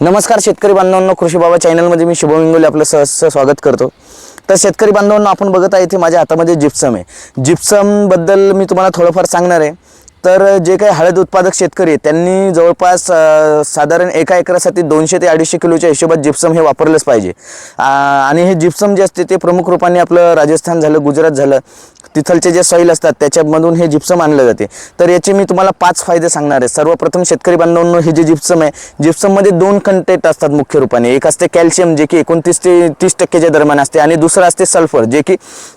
नमस्कार शेतकरी बांधवांनो कृषी बाबा चॅनलमध्ये मी शुभम इंगोले आपलं सहर्ष स्वागत करतो. तर शेतकरी बांधवांना आपण बघत आहे इथे माझ्या हातामध्ये जिप्सम आहे. जिप्समबद्दल मी तुम्हाला थोडंफार सांगणार आहे. तर जे काही हळद उत्पादक शेतकरी आहेत त्यांनी जवळपास साधारण एका एकरासाठी दोनशे ते अडीचशे किलोच्या हिशोबात जिप्सम हे वापरलंच पाहिजे. आणि हे जिप्सम जे असते ते प्रमुख रूपाने आपलं राजस्थान झालं गुजरात झालं तिथलचे जे सॉईल असतात त्याच्यामधून हे जिप्सम आणलं जाते. तर याचे मी तुम्हाला पाच फायदे सांगणार आहे. सर्वप्रथम शेतकरी बांधवांनो हे जे जिप्सम आहे जिप्सममध्ये दोन कंटेंट असतात मुख्य रूपाने. एक असते कॅल्शियम जे की एकोणतीस ते तीस टक्क्याच्या दरम्यान असते आणि दुसरं असते सल्फर जे की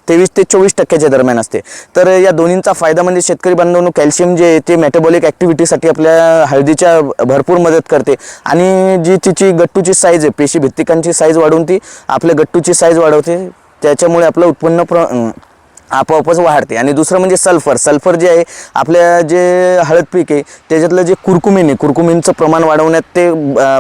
तेवीस ते चोवीस टक्क्याच्या दरम्यान असते. तर या दोन्हींचा फायदा म्हणजे शेतकरी बांधवांनो कॅल्शियम जे ते मेटाबॉलिक ॲक्टिव्हिटीसाठी आपल्या हळदीच्या भरपूर मदत करते. आणि जी तिची गट्टूची साईज आहे पेशी भित्तिकांची साईज वाढवून ती आपल्या गट्टूची साईज वाढवते. त्याच्यामुळे आपलं उत्पन्न प्र आपोआपच वाढते. आणि दुसरं म्हणजे सल्फर सल्फर जे आहे आपल्या जे हळद पीक आहे त्याच्यातलं जे कुरकुमीन आहे कुरकुमीनचं प्रमाण वाढवण्यात ते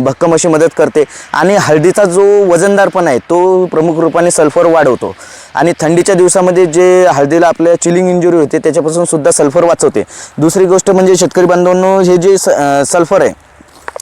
भक्कम अशी मदत करते. आणि हळदीचा जो वजनदारपणा आहे तो प्रमुख रूपाने सल्फर वाढवतो. आणि थंडीच्या दिवसामध्ये जे हळदीला आपल्या चिलिंग इंजुरी होते त्याच्यापासून सुद्धा सल्फर वाचवते. दुसरी गोष्ट म्हणजे शेतकरी बांधवांनो हे जे स- सल्फर आहे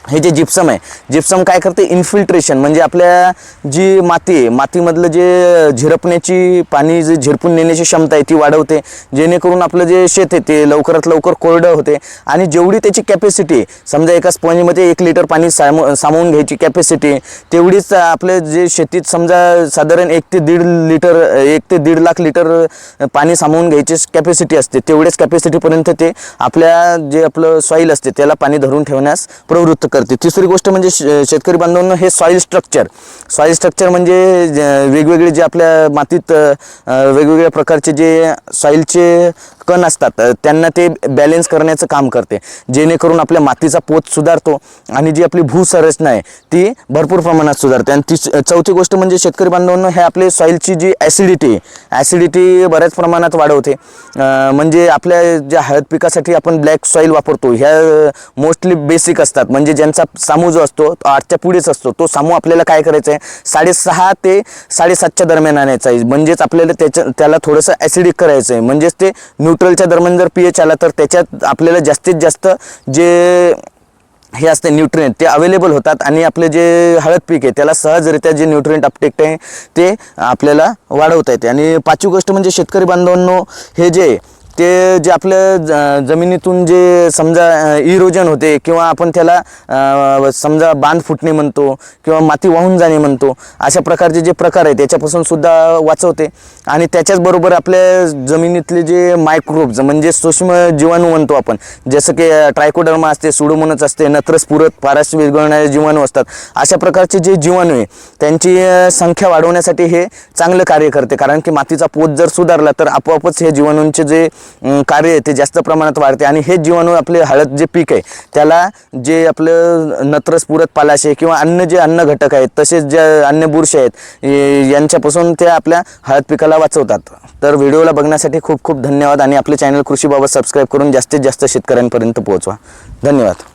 हे जे जिप्सम आहे जिप्सम काय करते? इन्फिल्ट्रेशन म्हणजे आपल्या जी माती आहे मातीमधलं जे झिरपण्याची पाणी जे झिरपून नेण्याची क्षमता आहे ती वाढवते. जेणेकरून आपलं जे शेत आहे ते लवकरात लवकर कोरडं होते. आणि जेवढी त्याची कॅपॅसिटी आहे समजा एका स्पंजमध्ये एक लिटर पाणी साम सामावून घ्यायची कॅपॅसिटी आहे तेवढीच आपले जे शेतीत समजा साधारण एक ते दीड लिटर एक ते दीड लाख लिटर पाणी सामावून घ्यायची कॅपॅसिटी असते तेवढ्याच कॅपॅसिटीपर्यंत ते आपल्या जे आपलं सॉईल असते त्याला पाणी धरून ठेवण्यास प्रवृत्त करते तिसरी गोष्ट म्हणजे शेतकरी बांधवांनो हे सॉईल स्ट्रक्चर सॉईल स्ट्रक्चर म्हणजे वेगवेगळे जे आपल्या मातीत वेगवेगळ्या प्रकारचे जे सॉईलचे कण असतात त्यांना ते बॅलेन्स करण्याचं काम करते. जेणेकरून आपल्या मातीचा पोत सुधारतो आणि जी आपली भूसंरचना आहे ती भरपूर प्रमाणात सुधारते. आणि ती चौथी गोष्ट म्हणजे शेतकरी बांधवांनो हे आपले सॉईलची जी ॲसिडिटी ॲसिडिटी बऱ्याच प्रमाणात वाढवते. म्हणजे आपल्या ज्या हळद पिकासाठी आपण ब्लॅक सॉईल वापरतो ह्या मोस्टली बेसिक असतात. म्हणजे ज्यांचा सामू जो असतो तो आठच्या पुढेच असतो. तो सामू आपल्याला काय करायचा आहे साडेसहा ते साडेसातच्या दरम्यान आणायचा आहे. म्हणजेच आपल्याला त्याच्या त्याला थोडंसं ॲसिडिक करायचं आहे म्हणजेच ते न्यूट्रलच्या दरम्यान जर पी एच आला तर त्याच्यात आपल्याला जास्तीत जास्त जे हे असते न्यूट्रिएंट ते अवेलेबल होतात आणि आपले जे हळद पीक आहे त्याला सहजरित्या जे न्यूट्रिएंट अपटेक्ट आहे ते आपल्याला वाढवता येते. आणि पाचवी गोष्ट म्हणजे शेतकरी बांधवांनो हे जे ते जे आपल्या ज- जमिनीतून जे समजा इरोजन होते किंवा आपण त्याला समजा बांध फुटणे म्हणतो किंवा माती वाहून जाणे म्हणतो अशा प्रकारचे जे प्रकार आहेत त्याच्यापासून सुद्धा वाचवते. आणि त्याच्याचबरोबर आपल्या जमिनीतले जे मायक्रोब्स म्हणजे सूक्ष्म जीवाणू म्हणतो आपण जसं की ट्रायकोडर्मा असते सुडोमोनस असते नत्रस पुरत पाराश विरघळणारे जीवाणू असतात. अशा प्रकारचे जे जीवाणू आहे त्यांची संख्या वाढवण्यासाठी हे चांगलं कार्य करते. कारण की मातीचा पोत जर सुधारला तर आपोआपच हे जीवाणूंचे जे कार्य आहे ते जास्त प्रमाणात वाढते. आणि हे जीवाणू आपले हळद जे पीक आहे त्याला जे आपलं नत्रस पुरत पालाशे किंवा अन्य जे अन्न घटक आहेत तसेच जे अन्य बुरशी आहेत यांच्यापासून ते आपल्या हळद पिकाला वाचवतात. तर व्हिडिओला बघण्यासाठी खूप खूप धन्यवाद आणि आपले चॅनल कृषीबाबत सबस्क्राईब करून जास्तीत जास्त शेतकऱ्यांपर्यंत पोहोचवा. धन्यवाद.